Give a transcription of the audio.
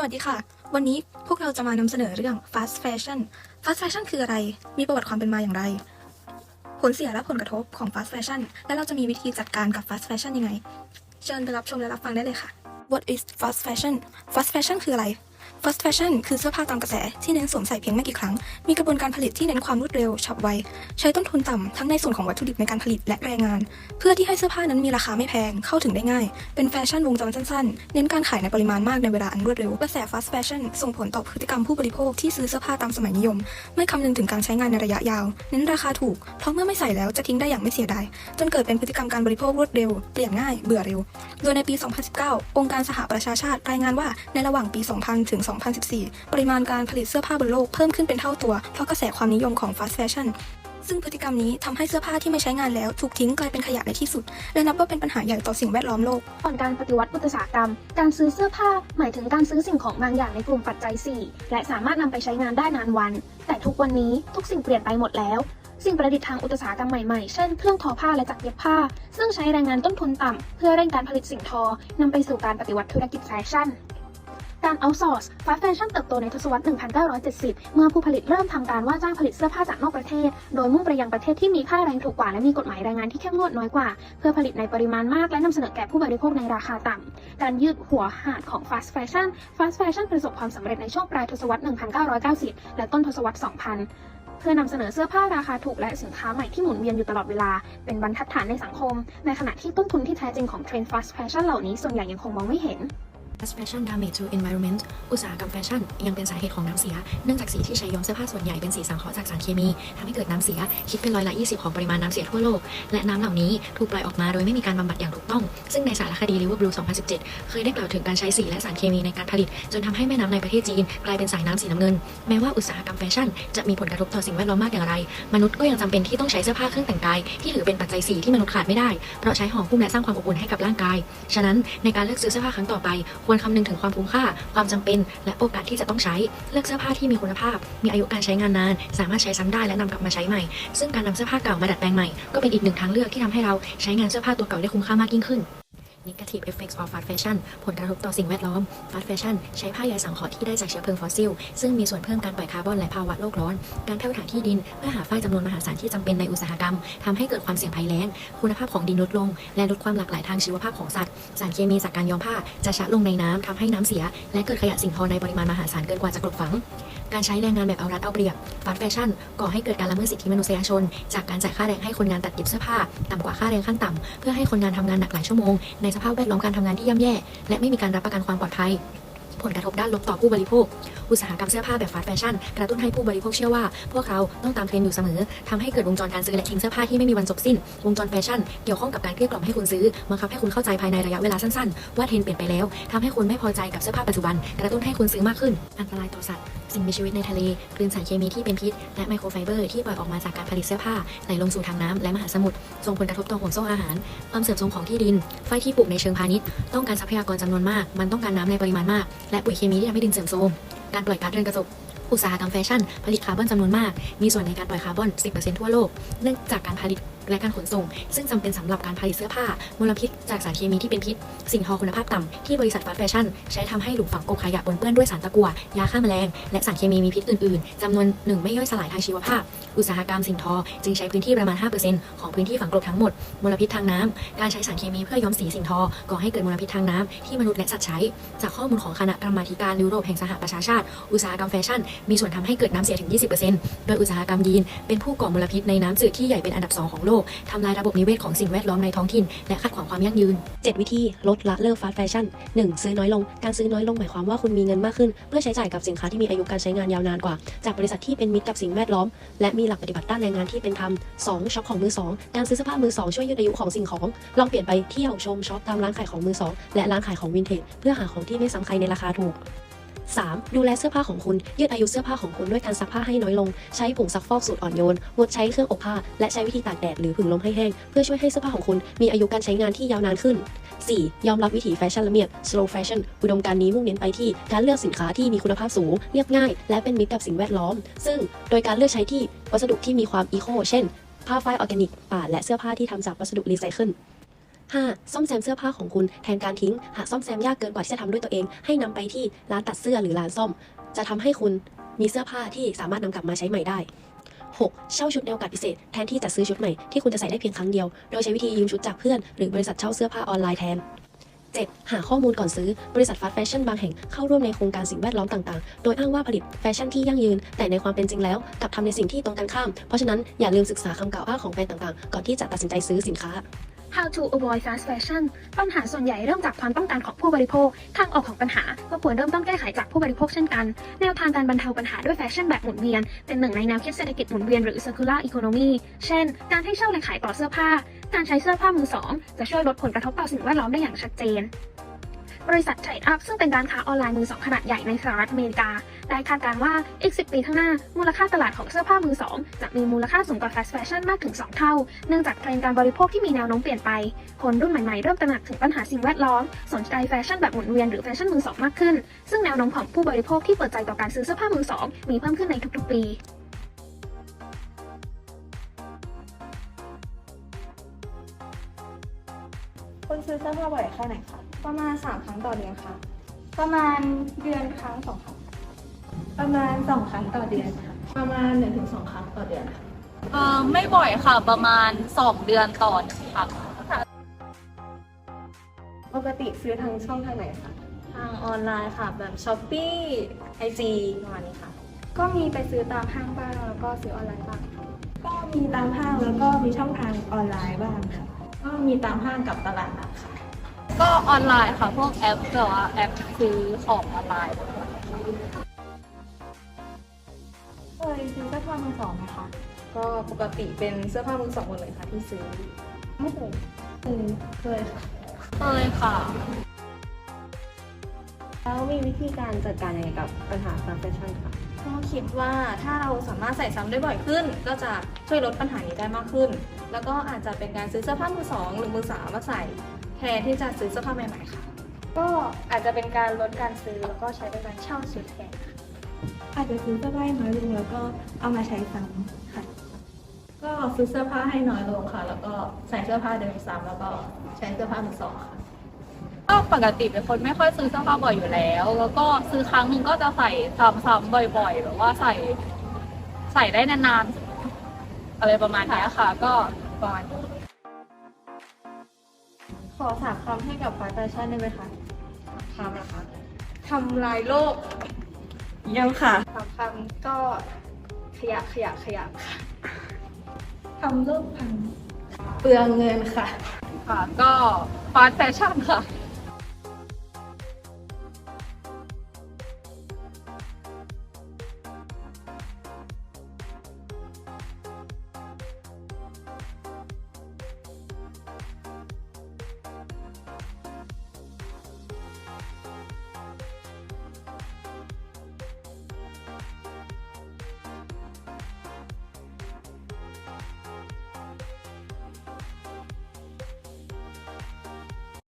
สวัสดีค่ะ วันนี้พวกเราจะมานำเสนอเรื่อง fast fashion fast fashion คืออะไร มีประวัติความเป็นมาอย่างไร ผลเสียและผลกระทบของ fast fashion และเราจะมีวิธีจัดการกับ fast fashion ยังไง เชิญไปรับชมและรับฟังได้เลยค่ะ What is fast fashion fast fashion คืออะไร fast fashion คือเสื้อผ้าตามกระแสที่เน้นสวมใส่เพียงไม่กี่ครั้ง มีกระบวนการผลิตที่เน้นความรวดเร็วฉับไว ใช้ต้นทุนต่ำทั้งในส่วนของวัตถุดิบในการผลิตและแรงงาน เพื่อที่ให้เสื้อผ้านั้นมีราคาไม่แพง เข้าถึงได้ง่าย เป็นแฟชั่นวงจรสั้นๆ เน้นการขายในปริมาณมากในเวลาอันรวดเร็ว กระแส fast fashion ส่งผลต่อพฤติกรรมผู้บริโภคที่ซื้อเสื้อผ้าตามสมัยนิยม ไม่คำนึงถึงการใช้งานในระยะยาว เน้นราคาถูก เพราะเมื่อไม่ใส่แล้วจะทิ้งได้อย่างไม่เสียดาย จนเกิดเป็นพฤติกรรมการบริโภครวดเร็ว เปลี่ยนง่าย เบื่อเร็ว โดยในปี 2019 องค์การสหประชาชาติรายงานว่าในระหว่างปี 2000 ถึง2014 ปริมาณการผลิตเสื้อผ้าบนโลกเพิ่มขึ้นเป็นเท่าตัว เพราะกระแสความนิยมของ fast fashion ซึ่งพฤติกรรมนี้ทำให้เสื้อผ้าที่ไม่ใช้งานแล้ว ถูกทิ้งกลายเป็นขยะในที่สุด และนับว่าเป็นปัญหาใหญ่ต่อสิ่งแวดล้อมโลกก่อนการปฏิวัติอุตสาหกรรม การซื้อเสื้อผ้าหมายถึงการซื้อสิ่งของบางอย่างในกลุ่มปัจจัย 4 และสามารถนำไปใช้งานได้นานวัน แต่ทุกวันนี้ทุกสิ่งเปลี่ยนไปหมดแล้ว สิ่งประดิษฐ์ทางอุตสาหกรรมใหม่ๆ เช่น เครื่องทอผ้าและจักรเย็บผ้า ซึ่งใช้แรงงานต้นทุนต่ำเพื่อเร่งการผลิตสิ่งทอนำไปสู่การปฏิวัติธุรกิจแฟชั่น การเอาซอร์สฟาสแฟชั่นเติบโตในทศวรรษ 1970 เมื่อผู้ผลิตเริ่มทำการว่าจ้างผลิตเสื้อผ้าจากนอกประเทศ โดยมุ่งไปยังประเทศที่มีค่าแรงถูกกว่าและมีกฎหมายแรงงานที่เข้มงวดน้อยกว่า เพื่อผลิตในปริมาณมากและนำเสนอแก่ผู้บริโภคในราคาต่ำการยืดหัวหาดของ fast fashion fast fashion ประสบความสำเร็จในช่วงปลายทศวรรษ 1990 และต้นทศวรรษ 2000เพื่อนำเสนอเสื้อผ้าราคาถูกและสินค้าใหม่ที่หมุนเวียนอยู่ตลอดเวลา เป็นบรรทัดฐานในสังคม ในขณะที่ต้นทุนที่แท้จริงของเทรนด์ fast fashion เหล่านี้ส่วนใหญ่ยังคงมองไม่เห็น fashion damage to environment อุตสาหกรรมแฟชั่นยังเป็นสาเหตุของน้ำเสีย เนื่องจากสีที่ใช้ย้อมเสื้อผ้าส่วนใหญ่เป็นสีสังเคราะห์จากสารเคมีทำให้เกิดน้ำเสีย คิดเป็นร้อยละ 20 ของปริมาณน้ำเสียทั่วโลก และน้ำเหล่านี้ถูกปล่อยออกมาโดยไม่มีการบำบัดอย่างถูกต้อง ซึ่งในสารคดี River Blue 2017 เคยได้กล่าวถึงการใช้สีและสารเคมีในการผลิต จนทำให้แม่น้ำในประเทศจีน กลายเป็นสายน้ำสีน้ำเงิน แม้ว่าอุตสาหกรรมแฟชั่นจะมีผลกระทบต่อสิ่งแวดล้อมมากอย่างไร มนุษย์ก็ยังจำเป็นที่ต้องใช้เสื้อผ้าเครื่องแต่งกายที่ถือเป็นปัจจัยสีที่มนุษย์ขาดไม่ได้เพราะใช้ห่อหุ้มและสร้างความอบอุ่นให้กับร่างกาย ฉะนั้นในการเลือกซื้อเสื้อผ้าครั้งต่อไปควรคำนึงถึงความคุ้มค่า ความจำเป็น และโอกาสที่จะต้องใช้ เลือกเสื้อผ้าที่มีคุณภาพ มีอายุการใช้งานนาน สามารถใช้ซ้ำได้และนำกลับมาใช้ใหม่ ซึ่งการนำเสื้อผ้าเก่ามาดัดแปลงใหม่ ก็เป็นอีกหนึ่งทางเลือกที่ทำให้เราใช้งานเสื้อผ้าตัวเก่าได้คุ้มค่ามากยิ่งขึ้น Negative effects of fast fashion ผลกระทบต่อสิ่งแวดล้อม fast fashion ใช้ผ้าใยสังเคราะห์ที่ได้จากเชื้อเพลิงฟอสซิล ซึ่งมีส่วนเพิ่มการปล่อยคาร์บอนและภาวะโลกร้อน การแพ่วถางที่ดิน เพื่อหาฝ้ายจำนวนมหาศาลที่จำเป็นในอุตสาหกรรมทำให้เกิดความเสี่ยงภัยแล้ง คุณภาพของดินลดลง และลดความหลากหลายทางชีวภาพของสัตว์ สารเคมีจากการย้อมผ้าจะชะลงในน้ำทำให้น้ำเสีย และเกิดขยะสิ่งทอในปริมาณมหาศาลเกินกว่าจะกลบฝังการใช้แรงงานแบบเอารัดเอาเปรียบฟาสแฟชั่นก่อให้เกิดการละเมิดสิทธิมนุษยชน จากการจ่ายค่าแรงให้คนงานตัดเย็บเสื้อผ้า ต่ำกว่าค่าแรงขั้นต่ำเพื่อให้คนงานทำงานหนักหลายชั่วโมงในสภาพแวดล้อมการทำงานที่ย่ำแย่ และไม่มีการรับประกันความปลอดภัย ผลกระทบด้านลบต่อผู้บริโภค อุตสาหกรรมเสื้อผ้าแบบฟาสต์แฟชั่นกระตุ้นให้ผู้บริโภคเชื่อว่า พวกเราต้องตามเทรนด์อยู่เสมอทำให้เกิดวงจรการซื้อและทิ้งเสื้อผ้าที่ไม่มีวันจบสิ้น วงจรแฟชั่นเกี่ยวข้องกับการเกลี้ยกล่อมให้คุณซื้อบังคับให้คุณเข้าใจภายในระยะเวลาสั้นๆ ว่าเทรนด์เปลี่ยนไปแล้วทำให้คุณไม่พอใจกับเสื้อผ้าปัจจุบัน กระตุ้นให้คุณซื้อมากขึ้น อันตรายต่อสัตว์ สิ่งมีชีวิตในทะเลกลืนสารเคมีที่เป็นพิษ และไมโครไฟเบอร์ที่ปล่อยออกมาจากการผลิตเสื้อผ้าไหลลงสู่ทางน้ำและมหาสมุทรส่งผลกระทบต่อห่วงโซ่อาหารความเสื่อมโทรมของที่ดินไฟที่ปลูกในเชิงพาณิชย์ต้องการทรัพยากรจำนวนมาก มันต้องการน้ำในปริมาณมากและปุ๋ยเคมีที่ทำให้ดินเสื่อมโทรมการปล่อยก๊าซเรือนกระจกอุตสาหกรรมแฟชั่น ผลิตคาร์บอนจำนวนมาก มีส่วนในการปล่อยคาร์บอน 10%ทั่วโลก เนื่องจากการผลิต และการขนส่ง ซึ่งจำเป็นสำหรับการผลิตเสื้อผ้ามลพิษจากสารเคมีที่เป็นพิษ สิ่งทอคุณภาพต่ำที่บริษัทฟาสต์แฟชั่นใช้ทำให้หลุมฝังกบขยะปนเปื้อนด้วยสารตะกั่วยาฆ่าแมลง และสารเคมีมีพิษอื่นๆจำนวนหนึ่งไม่ย่อยสลายทางชีวภาพ อุตสาหกรรมสิ่งทอ จึงใช้พื้นที่ประมาณ 5%ของพื้นที่ฝังกลบทั้งหมดมลพิษทางน้ำการใช้สารเคมีเพื่อย้อมสีสิ่งทอก่อให้เกิดมลพิษทางน้ำที่มนุษย์และสัตว์ใช้ จากข้อมูลของคณะกรรมาธิการยุโรปแห่งสหประชาชาติ อุตสาหกรรมแฟชั่น มีส่วนทำให้เกิดน้ำเสียถึง 20%โดยอุตสาหกรรมยีนเป็นผู้ก่อมลพิษในน้ำจืดที่ใหญ่เป็นอันดับ2ของโลกทำลายระบบนิเวศของสิ่งแวดล้อมในท้องถิ่น และขัดขวางความยั่งยืน 7 วิธี ลดละเลิกฟาสต์แฟชั่น 1. ซื้อน้อยลง การซื้อน้อยลงหมายความว่าคุณมีเงินมากขึ้น เพื่อใช้จ่ายกับสินค้าที่มีอายุการใช้งานยาวนานกว่า จากบริษัทที่เป็นมิตรกับสิ่งแวดล้อม และมีหลักปฏิบัติด้านแรงงานที่เป็นธรรม 2. ช็อปของมือสองการซื้อเสื้อผ้ามือสองช่วยยืดอายุของสิ่งของ ลองเปลี่ยนไปเที่ยวชมช็อปตามร้านขายของมือสองและร้านขายของวินเทจเพื่อหาของที่ไม่ซ้ำใครในราคาถูก 3. ดูแลเสื้อผ้าของคุณ ยืดอายุเสื้อผ้าของคุณด้วยการซักผ้าให้น้อยลง ใช้ผงซักฟอกสูตรอ่อนโยน งดใช้เครื่องอบผ้า และใช้วิธีตากแดดหรือผึ่งลมให้แห้ง เพื่อช่วยให้เสื้อผ้าของคุณมีอายุการใช้งานที่ยาวนานขึ้น 4. ยอมรับวิถีแฟชั่นละเมียด slow fashion อุดมการณ์นี้มุ่งเน้นไปที่การเลือกสินค้าที่มีคุณภาพสูง เรียบง่าย และเป็นมิตรกับสิ่งแวดล้อม ซึ่งโดยการเลือกใช้ที่วัสดุที่มีความอีโคเช่น ผ้าฝ้ายออร์แกนิกป่านและเสื้อผ้าที่ทำจากวัสดุรีไซเคิล 5. ซ่อมแซมเสื้อผ้าของคุณแทนการทิ้ง หากซ่อมแซมยากเกินกว่าที่จะทำด้วยตัวเอง ให้นำไปที่ร้านตัดเสื้อหรือร้านซ่อม จะทำให้คุณมีเสื้อผ้าที่สามารถนำกลับมาใช้ใหม่ได้ 6. เช่าชุดในโอกาสพิเศษแทนที่จะซื้อชุดใหม่ที่คุณจะใส่ได้เพียงครั้งเดียว โดยใช้วิธียืมชุดจากเพื่อน หรือบริษัทเช่าเสื้อผ้าออนไลน์แทน 7. หาข้อมูลก่อนซื้อบริษัทฟาสต์แฟชั่นบางแห่งเข้าร่วมในโครงการสิ่งแวดล้อมต่างๆ โดยอ้างว่าผลิตแฟชั่นที่ยั่งยืน แต่ในความเป็นจริงแล้วกลับทำในสิ่งที่ตรงกันข้าม เพราะฉะนั้นอย่าลืมศึกษาคำกล่าวอ้างของแบรนด์ต่างๆ ก่อนที่จะตัดสินใจซื้อสินค้า How to avoid fast fashion ปัญหาส่วนใหญ่เริ่มจากความต้องการของผู้บริโภค ทางออกของปัญหาก็ควรเริ่มต้องแก้ไขจากผู้บริโภคเช่นกัน แนวทางการบรรเทาปัญหาด้วยแฟชั่นแบบหมุนเวียน เป็นหนึ่งในแนวคิดเศรษฐกิจหมุนเวียนหรือ circular economy เช่น การให้เช่าและขายต่อเสื้อผ้า การใช้เสื้อผ้ามือสองจะช่วยลดผลกระทบต่อสิ่งแวดล้อมได้อย่างชัดเจน บริษัท Trade Up ซึ่งเป็นร้านค้าออนไลน์มือสองขนาดใหญ่ในสหรัฐอเมริกา ได้คาดการณ์ว่าอีก 10 ปีข้างหน้า มูลค่าตลาดของเสื้อผ้ามือสองจะมีมูลค่าสูงกว่า fast fashion มากถึง 2 เท่า เนื่องจากเทรนด์การบริโภคที่มีแนวโน้มเปลี่ยนไป คนรุ่นใหม่ๆ เริ่มตระหนักถึงปัญหาสิ่งแวดล้อม สนใจแฟชั่นแบบหมุนเวียนหรือแฟชั่นมือสองมากขึ้น ซึ่งแนวโน้มของผู้บริโภคที่เปิดใจต่อการซื้อเสื้อผ้ามือสองมีเพิ่มขึ้นในทุกๆปีคุณซื้อเสื้อผ้าบ่อยแค่ไหนคะ ประมาณสามครั้งต่อเดือนค่ะ ประมาณเดือนครั้งสองครั้งประมาณสองครั้งต่อเดือนค่ะ ประมาณหนึ่งถึงสองครั้งต่อเดือนค่ะเออไม่บ่อยค่ะ ประมาณ 2 เดือนต่อหนึ่งครั้งปกติซื้อทางช่องทางไหนคะ ทางออนไลน์ค่ะ แบบช้อปปี้ไอจีประมาณนี้ค่ะ ก็มีไปซื้อตามห้างบ้างแล้วก็ซื้อออนไลน์บ้างค่ะก็มีตามห้างแล้วก็มีช่องทางออนไลน์บ้างค่ะ ก็มีตามห้างกับตลาดนัดค่ะ ก็ออนไลน์ค่ะ พวกแอปแบบว่าแอปซื้อของออนไลน์เคยซื้อเสื้อผ้ามือสองไหมคะ ก็ปกติเป็นเสื้อผ้ามือสองหมดเลยค่ะที่ซื้อ ไม่เคยเคยเคยค่ะเคยค่ะ แล้วมีวิธีการจัดการยังไงกับปัญหา fast fashion ค่ะก็คิดว่าถ้าเราสามารถใส่ซ้ำได้บ่อยขึ้น ก็จะช่วยลดปัญหานี้ได้มากขึ้น แล้วก็อาจจะเป็นการซื้อเสื้อผ้ามือสองหรือมือสามมาใส่ แทนที่จะซื้อเสื้อผ้าใหม่ๆค่ะ ก็อาจจะเป็นการลดการซื้อแล้วก็ใช้เป็นการเช่าชุดแทนค่ะอาจจะซื้อเสื้อผ้าให้น้อยลงแล้วก็เอามาใช้ซ้ำค่ะ ก็ซื้อเสื้อผ้าให้น้อยลงค่ะ แล้วก็ใส่เสื้อผ้าเดิมซ้ำแล้วก็ใช้เสื้อผ้ามือสองค่ะก็ปกติเป็นคนไม่ค่อยซื้อเสื้อผ้าบ่อยอยู่แล้ว แล้วก็ซื้อครั้งหนึ่งก็จะใส่ซ้ำๆบ่อยๆแบบว่าใส่ใส่ได้นานๆอะไรประมาณเนี้ยค่ะ ก็ประมาณนี้ ขอสามคำให้กับฟาสต์แฟชั่นได้ไหมคะคำนะคะทำลายโลกเยี่ยมค่ะสามคำก็ขยะขยะขยะค่ะทำโลกพังเปลืองเงินค่ะ ค่ะ ก็ฟาสแฟชั่นค่ะ